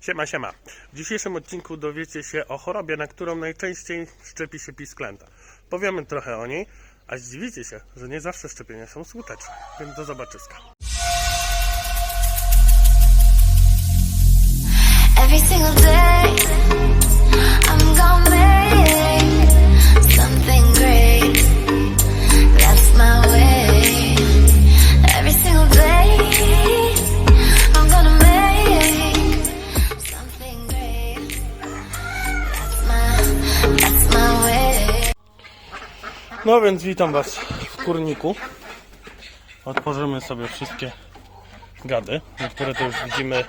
Siema, siema. W dzisiejszym odcinku dowiecie się o chorobie, na którą najczęściej szczepi się pisklęta. Powiemy trochę o niej, a zdziwicie się, że nie zawsze szczepienia są skuteczne. Więc do zobaczyska. Every single day, I'm gonna No więc witam Was w kurniku. Otworzymy sobie wszystkie gady. Niektóre to już widzimy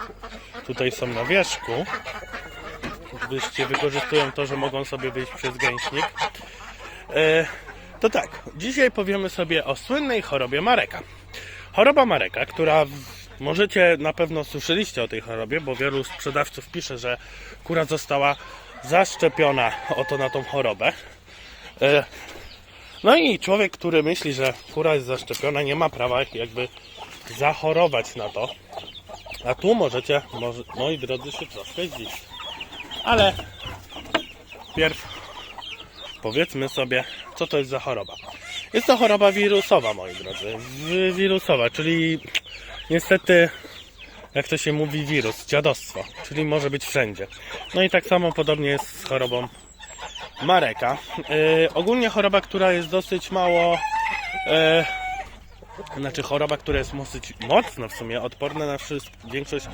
tutaj są na wierzchu. Wyście wykorzystują to, że mogą sobie wyjść przez gęśnik. E, to tak, dzisiaj powiemy sobie o słynnej chorobie Mareka. Choroba Mareka, która możecie na pewno słyszeliście o tej chorobie, bo wielu sprzedawców pisze, że kura została zaszczepiona oto na tą chorobę. E, no i człowiek, który myśli, że kura jest zaszczepiona, nie ma prawa jakby zachorować na to. A tu możecie, może, moi drodzy, się troszkę zdziwić. Ale pierw powiedzmy sobie, co to jest za choroba. Jest to choroba wirusowa, moi drodzy. Wi- Wirusowa, czyli niestety, jak to się mówi, wirus, dziadostwo, czyli może być wszędzie. No i tak samo podobnie jest z chorobą Mareka. Yy, ogólnie choroba, która jest dosyć mało. Yy, znaczy choroba, która jest dosyć mocno w sumie odporna na większość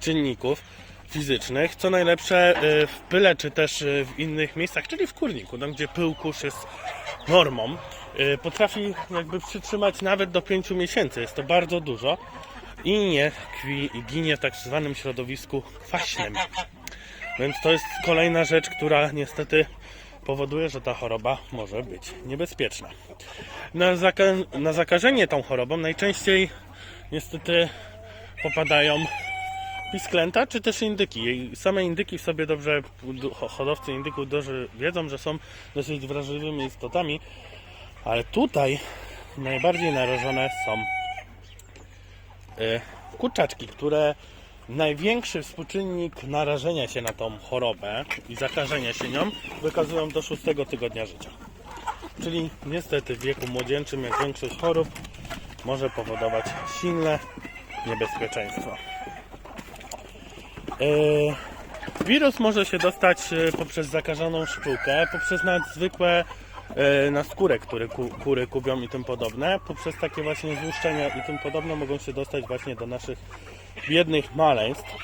czynników fizycznych. Co najlepsze yy, w pyle, czy też w innych miejscach, czyli w kurniku, tam gdzie pył kurz jest normą, potrafi jakby przytrzymać nawet do 5 miesięcy. Jest to bardzo dużo i nie tkwi i ginie w tak zwanym środowisku kwaśnym. Więc to jest kolejna rzecz, która niestety powoduje, że ta choroba może być niebezpieczna. Na, zaka- na zakażenie tą chorobą najczęściej niestety popadają pisklęta czy też indyki. Same indyki w sobie dobrze, ho- hodowcy indyków dobrze wiedzą, że są dosyć wrażliwymi istotami, ale tutaj najbardziej narażone są y, kurczaczki, które największy współczynnik narażenia się na tą chorobę i zakażenia się nią wykazują do 6 tygodnia życia. Czyli niestety w wieku młodzieńczym, jak większość chorób, może powodować silne niebezpieczeństwo. Yy, Wirus może się dostać e, poprzez zakażoną szpółkę, poprzez nawet zwykłe naskórę, które ku, kury kubią i tym podobne, poprzez takie właśnie złuszczenia i tym podobne mogą się dostać właśnie do naszych biednych maleństw,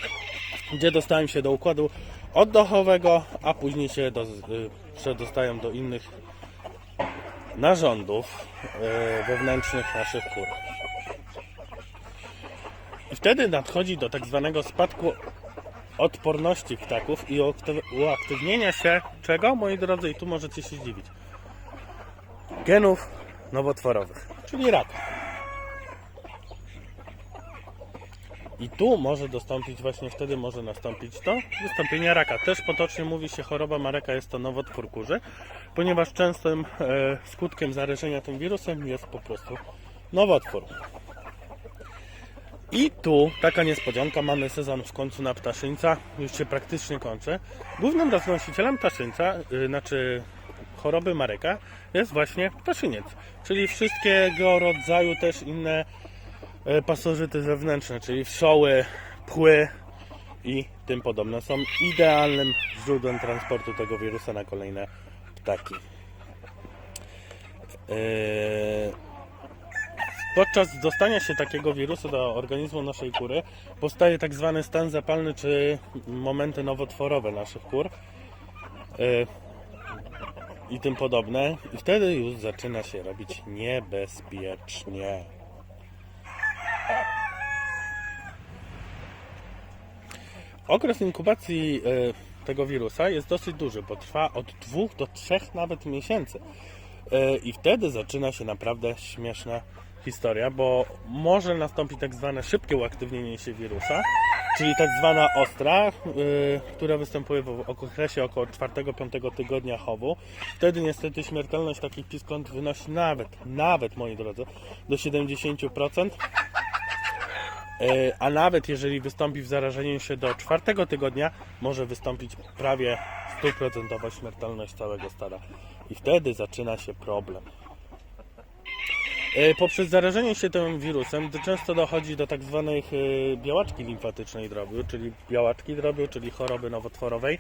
gdzie dostają się do układu oddechowego, a później się do, y, przedostają do innych narządów e, wewnętrznych naszych kur. I wtedy nadchodzi do tak zwanego spadku odporności ptaków i uaktyw- uaktywnienia się czego, moi drodzy, i tu możecie się zdziwić. Genów nowotworowych, czyli raka. I tu może dostąpić, właśnie wtedy może nastąpić to wystąpienie raka. Też potocznie mówi się choroba mareka jest to nowotwór kurzy, ponieważ częstym e, skutkiem zarażenia tym wirusem jest po prostu nowotwór. I tu taka niespodzianka, mamy sezon w końcu na ptaszyńca, już się praktycznie kończy. Głównym roznosicielem ptaszyńca, yy, znaczy choroby Mareka, jest właśnie ptaszyniec, czyli wszystkiego rodzaju też inne pasożyty zewnętrzne, czyli wszoły, pły i tym podobne są idealnym źródłem transportu tego wirusa na kolejne ptaki. Yy, Podczas dostania się takiego wirusu do organizmu naszej kury powstaje tak zwany stan zapalny czy momenty nowotworowe naszych kur yy, i tym podobne. I wtedy już zaczyna się robić niebezpiecznie. Okres inkubacji yy, tego wirusa jest dosyć duży, bo trwa od 2 do 3 nawet miesięcy. E, I wtedy zaczyna się naprawdę śmieszna historia, bo może nastąpić tak zwane szybkie uaktywnienie się wirusa, czyli tak zwana ostra, y, która występuje w okresie około 4-5 tygodnia chowu. Wtedy niestety śmiertelność takich piskląt wynosi nawet, nawet moi drodzy, do 70%. E, A nawet jeżeli wystąpi w zarażeniu się do czwartego tygodnia, może wystąpić prawie stuprocentowa śmiertelność całego stada. I wtedy zaczyna się problem. E, Poprzez zarażenie się tym wirusem często dochodzi do tak zwanej białaczki limfatycznej drobiu, czyli białaczki drobiu, czyli choroby nowotworowej,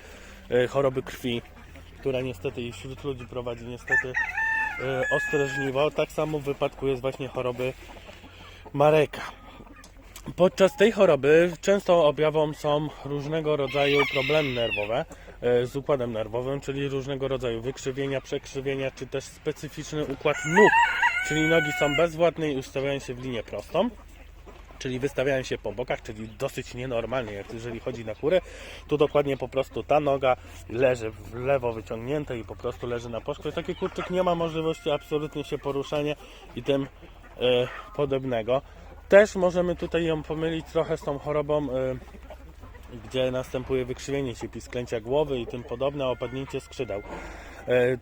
e, choroby krwi, która niestety wśród ludzi prowadzi niestety ostre żniwo. Tak samo w wypadku jest właśnie choroby Mareka. Podczas tej choroby często objawą są różnego rodzaju problemy nerwowe e, z układem nerwowym, czyli różnego rodzaju wykrzywienia, przekrzywienia, czy też specyficzny układ nóg, czyli nogi są bezwładne i ustawiają się w linię prostą. Czyli wystawiają się po bokach, czyli dosyć nienormalnie, jak jeżeli chodzi na kurę, tu dokładnie po prostu ta noga leży w lewo wyciągnięta i po prostu leży na poszkle. Taki kurczyk nie ma możliwości absolutnie się poruszania i tym e, podobnego. Też możemy tutaj ją pomylić trochę z tą chorobą, e, gdzie następuje wykrzywienie się pisklęcia głowy i tym podobne, opadnięcie skrzydeł. T-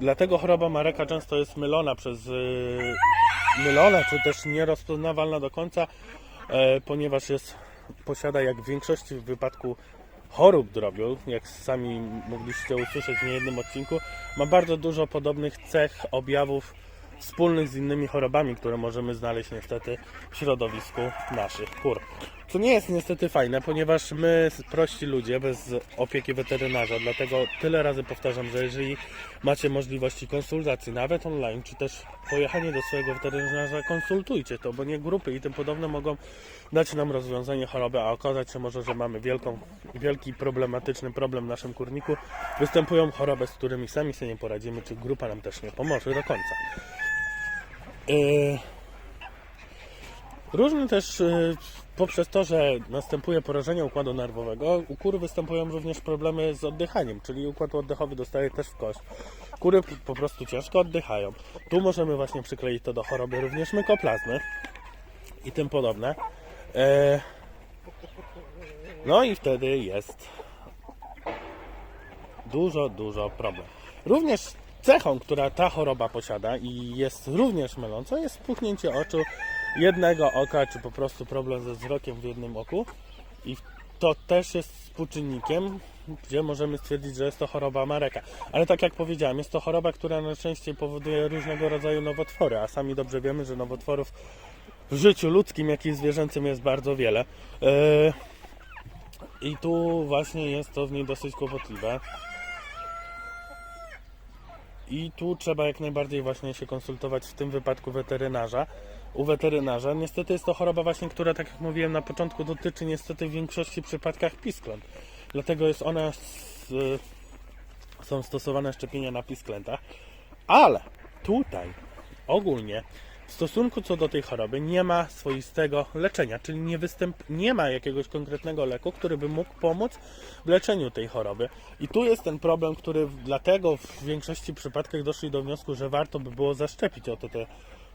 dlatego choroba Mareka często jest mylona przez e, mylona, czy też nierozpoznawalna do końca, e, ponieważ jest, posiada jak w większości w wypadku chorób drobiu, jak sami mogliście usłyszeć w niejednym odcinku, ma bardzo dużo podobnych cech, objawów wspólnych z innymi chorobami, które możemy znaleźć niestety w środowisku naszych kur. Co nie jest niestety fajne, ponieważ my, prości ludzie, bez opieki weterynarza, dlatego tyle razy powtarzam, że jeżeli macie możliwości konsultacji, nawet online, czy też pojechanie do swojego weterynarza, konsultujcie to, bo nie grupy i tym podobne mogą dać nam rozwiązanie choroby, a okazać się może, że mamy wielką, wielki problematyczny problem w naszym kurniku. Występują choroby, z którymi sami sobie nie poradzimy, czy grupa nam też nie pomoże do końca. Yy, Różne też yy, poprzez to, że następuje porażenie układu nerwowego, u kur występują również problemy z oddychaniem, czyli układ oddechowy dostaje też w kość. Kury po prostu ciężko oddychają. Tu możemy właśnie przykleić to do choroby również mykoplazmy i tym podobne. E, No i wtedy jest dużo, dużo problem. Również cechą, która ta choroba posiada i jest również myląca, jest spuchnięcie oczu jednego oka, czy po prostu problem ze wzrokiem w jednym oku. I to też jest współczynnikiem, gdzie możemy stwierdzić, że jest to choroba Mareka. Ale tak jak powiedziałem, jest to choroba, która najczęściej powoduje różnego rodzaju nowotwory, a sami dobrze wiemy, że nowotworów w życiu ludzkim, jak i zwierzęcym jest bardzo wiele. Yy, I tu właśnie jest to w niej dosyć kłopotliwe. I tu trzeba jak najbardziej właśnie się konsultować w tym wypadku weterynarza. U weterynarza niestety jest to choroba właśnie, która tak jak mówiłem na początku dotyczy niestety w większości przypadkach piskląt. Dlatego jest ona y, są stosowane szczepienia na pisklętach. Ale tutaj ogólnie w stosunku co do tej choroby nie ma swoistego leczenia, czyli nie, występ, nie ma jakiegoś konkretnego leku, który by mógł pomóc w leczeniu tej choroby. I tu jest ten problem, który dlatego w większości przypadkach doszli do wniosku, że warto by było zaszczepić o to te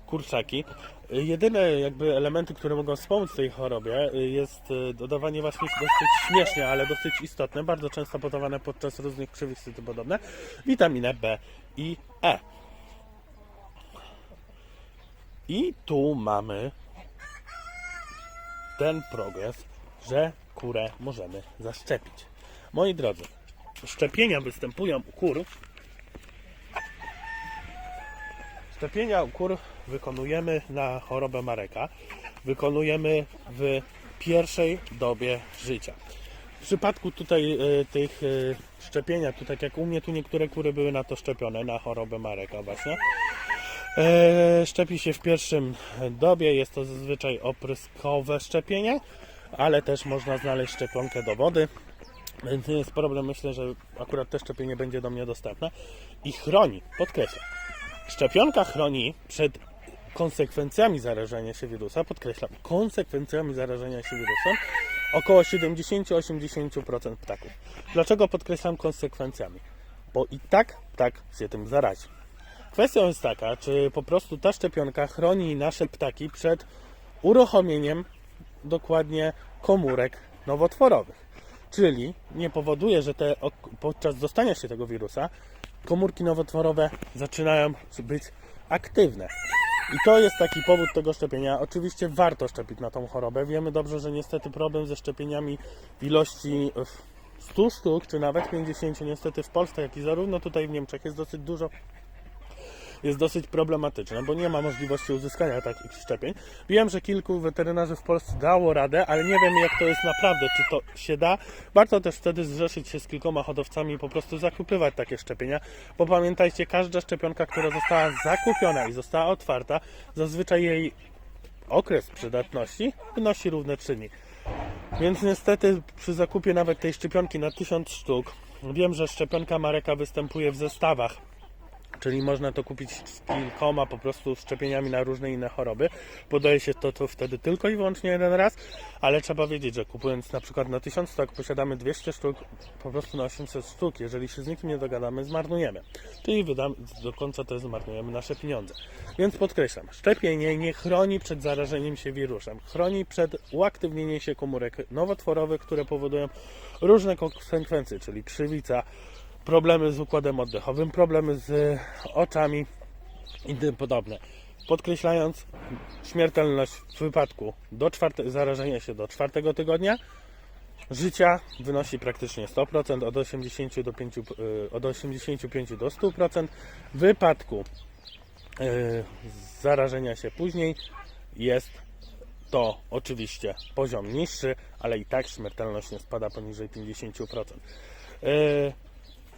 kurczaki. Jedyne jakby elementy, które mogą wspomóc tej chorobie y, jest y, dodawanie właśnie dosyć śmiesznie, ale dosyć istotne, bardzo często podawane podczas różnych krzywych i podobne, witaminę B i E. I tu mamy ten progres, że kurę możemy zaszczepić. Moi drodzy, szczepienia występują u kur. Szczepienia u kur wykonujemy na chorobę Mareka. Wykonujemy w pierwszej dobie życia. W przypadku tutaj e, tych e, szczepienia, tu tak jak u mnie, tu niektóre kury były na to szczepione, na chorobę Mareka właśnie. E, Szczepi się w pierwszym dobie, jest to zazwyczaj opryskowe szczepienie, ale też można znaleźć szczepionkę do wody. Więc nie jest problem, myślę, że akurat to szczepienie będzie do mnie dostępne i chroni, podkreślam. Szczepionka chroni przed konsekwencjami zarażenia się wirusa, podkreślam, konsekwencjami zarażenia się wirusem około 70-80% ptaków. Dlaczego podkreślam konsekwencjami? Bo i tak ptak się tym zarazi. Kwestią jest taka, czy po prostu ta szczepionka chroni nasze ptaki przed uruchomieniem dokładnie komórek nowotworowych. Czyli nie powoduje, że te, podczas dostania się tego wirusa komórki nowotworowe zaczynają być aktywne. I to jest taki powód tego szczepienia. Oczywiście warto szczepić na tą chorobę. Wiemy dobrze, że niestety problem ze szczepieniami w ilości e, 100 sztuk, czy nawet 50 niestety w Polsce, jak i zarówno tutaj w Niemczech jest dosyć dużo jest dosyć problematyczne, bo nie ma możliwości uzyskania takich szczepień. Wiem, że kilku weterynarzy w Polsce dało radę, ale nie wiem jak to jest naprawdę, czy to się da. Warto też wtedy zrzeszyć się z kilkoma hodowcami i po prostu zakupywać takie szczepienia, bo pamiętajcie, każda szczepionka, która została zakupiona i została otwarta, zazwyczaj jej okres przydatności wynosi równe 3 dni. Więc niestety przy zakupie nawet tej szczepionki na 1000 sztuk, wiem, że szczepionka Mareka występuje w zestawach Czyli można to kupić z kilkoma po prostu szczepieniami na różne inne choroby. Podaje się to, to wtedy tylko i wyłącznie jeden raz, ale trzeba wiedzieć, że kupując na przykład na 1000 sztuk posiadamy 200 sztuk, po prostu na 800 sztuk. Jeżeli się z nikim nie dogadamy, zmarnujemy. Czyli do końca to zmarnujemy nasze pieniądze. Więc podkreślam, szczepienie nie chroni przed zarażeniem się wirusem. Chroni przed uaktywnieniem się komórek nowotworowych, które powodują różne konsekwencje, czyli krzywica, problemy z układem oddechowym, problemy z oczami i tym podobne. Podkreślając, śmiertelność w wypadku do czwarte, zarażenia się do czwartego tygodnia życia wynosi praktycznie 100%, od 80 do 5, y, od 85 do 100%. W wypadku y, zarażenia się później jest to oczywiście poziom niższy, ale i tak śmiertelność nie spada poniżej 50%.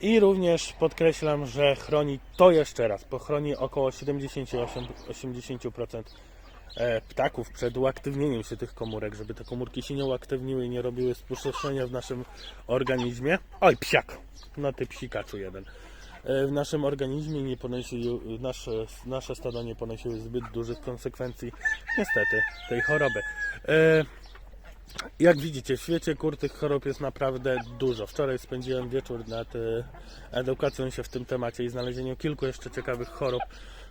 I również podkreślam, że chroni to jeszcze raz, bo chroni około 78-80% e, ptaków przed uaktywnieniem się tych komórek, żeby te komórki się nie uaktywniły i nie robiły spustoszenia w naszym organizmie. Oj, psiak! No ty psikaczu jeden. E, W naszym organizmie nie ponosiły, nasze, nasze stada nie ponosiły zbyt dużych konsekwencji, niestety, tej choroby. Jak widzicie, w świecie kur tych chorób jest naprawdę dużo. Wczoraj spędziłem wieczór nad e, edukacją się w tym temacie i znalezieniem kilku jeszcze ciekawych chorób,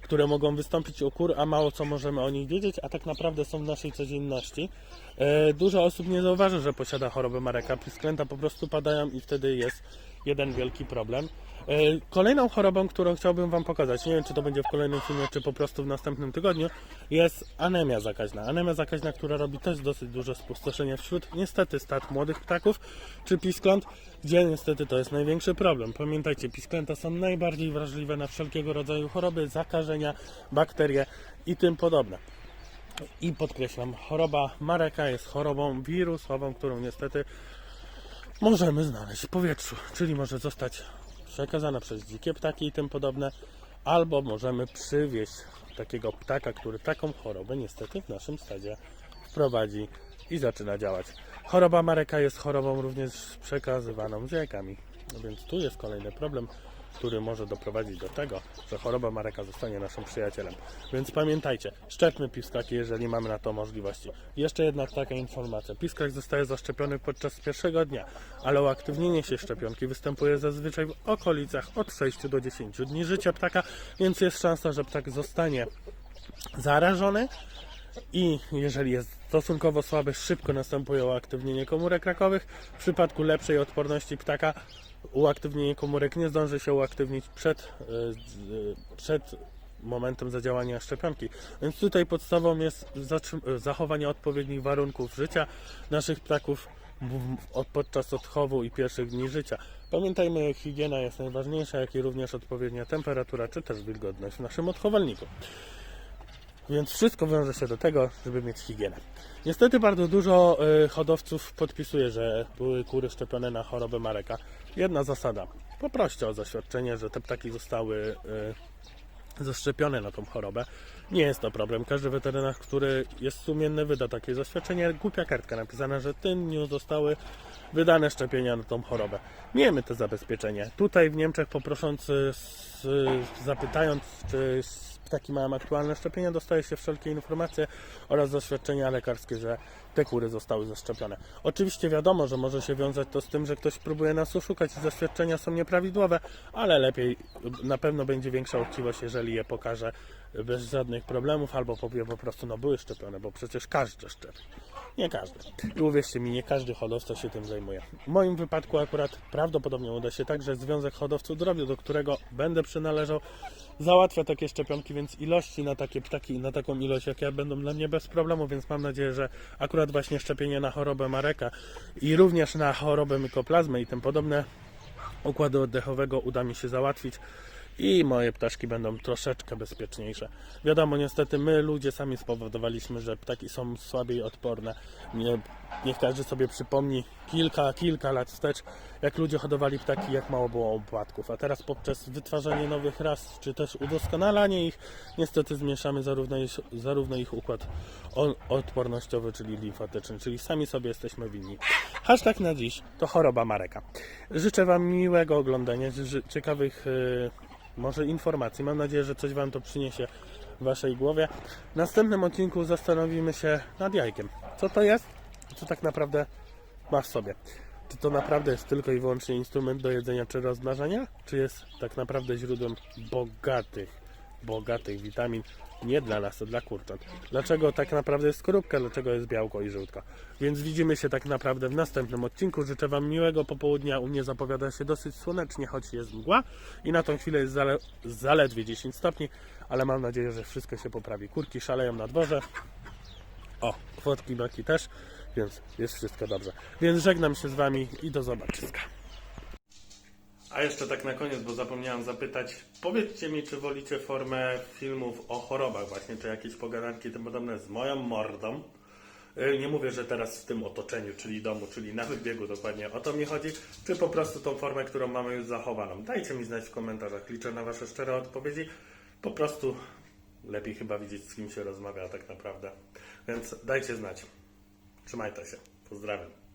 które mogą wystąpić u kur, a mało co możemy o nich wiedzieć, a tak naprawdę są w naszej codzienności. E, Dużo osób nie zauważy, że posiada chorobę Mareka. Pisklęta po prostu padają i wtedy jest jeden wielki problem. E, Kolejną chorobą, którą chciałbym Wam pokazać, nie wiem czy to będzie w kolejnym filmie, czy po prostu w następnym tygodniu, jest anemia zakaźna. Anemia zakaźna, która robi też dosyć duże spustoszenie wśród niestety stad młodych ptaków, czy piskląt, gdzie niestety to jest największy problem. Pamiętajcie, pisklęta są najbardziej wrażliwe na wszelkiego rodzaju choroby, zakażenia, bakterie i tym podobne. I podkreślam, choroba Mareka jest chorobą wirusową, którą niestety możemy znaleźć w powietrzu, czyli może zostać przekazana przez dzikie ptaki i tym podobne, albo możemy przywieźć takiego ptaka, który taką chorobę niestety w naszym stadzie wprowadzi i zaczyna działać. Choroba Mareka jest chorobą również przekazywaną dziekami, no więc tu jest kolejny problem, który może doprowadzić do tego, że choroba Mareka zostanie naszym przyjacielem. Więc pamiętajcie, szczepmy pisklaki, jeżeli mamy na to możliwości. Jeszcze jedna taka informacja. Pisklak zostaje zaszczepiony podczas pierwszego dnia, ale uaktywnienie się szczepionki występuje zazwyczaj w okolicach od 6 do 10 dni życia ptaka, więc jest szansa, że ptak zostanie zarażony i jeżeli jest stosunkowo słaby, szybko następuje uaktywnienie komórek rakowych. W przypadku lepszej odporności ptaka uaktywnienie komórek nie zdąży się uaktywnić przed, e, e, przed momentem zadziałania szczepionki. Więc tutaj podstawą jest e, zachowanie odpowiednich warunków życia naszych ptaków podczas odchowu i pierwszych dni życia. Pamiętajmy, higiena jest najważniejsza, jak i również odpowiednia temperatura czy też wilgotność w naszym odchowalniku. Więc wszystko wiąże się do tego, żeby mieć higienę. Niestety bardzo dużo hodowców podpisuje, że były kury szczepione na chorobę Mareka. Jedna zasada. Poproście o zaświadczenie, że te ptaki zostały y, zaszczepione na tą chorobę. Nie jest to problem. Każdy weterynarz, który jest sumienny, wyda takie zaświadczenie. Głupia kartka napisana, że w tym dniu zostały wydane szczepienia na tą chorobę. Miejmy to zabezpieczenie. Tutaj w Niemczech poprosząc, y, zapytając, czy ptaki mają aktualne szczepienia, dostaje się wszelkie informacje oraz zaświadczenia lekarskie, że te kury zostały zaszczepione. Oczywiście wiadomo, że może się wiązać to z tym, że ktoś próbuje nas oszukać i zaświadczenia są nieprawidłowe, ale lepiej, na pewno będzie większa uczciwość, jeżeli je pokaże bez żadnych problemów, albo po prostu, no były szczepione, bo przecież każdy szczepi. Nie każdy. I uwierzcie mi, nie każdy hodowca się tym zajmuje. W moim wypadku akurat prawdopodobnie uda się tak, że Związek Hodowców Drobiu, do którego będę przynależał, załatwia takie szczepionki, więc ilości na takie ptaki i na taką ilość jak ja będą dla mnie bez problemu, więc mam nadzieję, że akurat właśnie szczepienie na chorobę Mareka i również na chorobę mykoplazmy i tym podobne układu oddechowego uda mi się załatwić i moje ptaszki będą troszeczkę bezpieczniejsze. Wiadomo, niestety my ludzie sami spowodowaliśmy, że ptaki są słabiej odporne. Nie, niech każdy sobie przypomni kilka, kilka lat wstecz, jak ludzie hodowali ptaki, jak mało było upadków. A teraz poprzez wytwarzanie nowych ras, czy też udoskonalanie ich, niestety zmniejszamy zarówno ich, zarówno ich układ odpornościowy, czyli limfatyczny, czyli sami sobie jesteśmy winni. Hashtag na dziś to choroba Mareka. Życzę Wam miłego oglądania, ciekawych yy, może informacji. Mam nadzieję, że coś Wam to przyniesie w Waszej głowie. W następnym odcinku zastanowimy się nad jajkiem. Co to jest? Co tak naprawdę masz w sobie? Czy to naprawdę jest tylko i wyłącznie instrument do jedzenia czy rozmnażania? Czy jest tak naprawdę źródłem bogatych, bogatych witamin? Nie dla nas, to dla kurcząt. Dlaczego tak naprawdę jest skorupka? Dlaczego jest białko i żółtko? Więc widzimy się tak naprawdę w następnym odcinku. Życzę Wam miłego popołudnia. U mnie zapowiada się dosyć słonecznie, choć jest mgła. I na tą chwilę jest zale zaledwie 10 stopni, ale mam nadzieję, że wszystko się poprawi. Kurki szaleją na dworze. O, fotki Maki też, więc jest wszystko dobrze. Więc żegnam się z Wami i do zobaczyska. A jeszcze tak na koniec, bo zapomniałem zapytać, powiedzcie mi, czy wolicie formę filmów o chorobach właśnie, czy jakieś pogadanki tym podobne z moją mordą. Yy, Nie mówię, że teraz w tym otoczeniu, czyli domu, czyli na wybiegu dokładnie o to mi chodzi, czy po prostu tą formę, którą mamy już zachowaną. Dajcie mi znać w komentarzach, liczę na Wasze szczere odpowiedzi. Po prostu lepiej chyba widzieć, z kim się rozmawia tak naprawdę. Więc dajcie znać. Trzymajcie się. Pozdrawiam.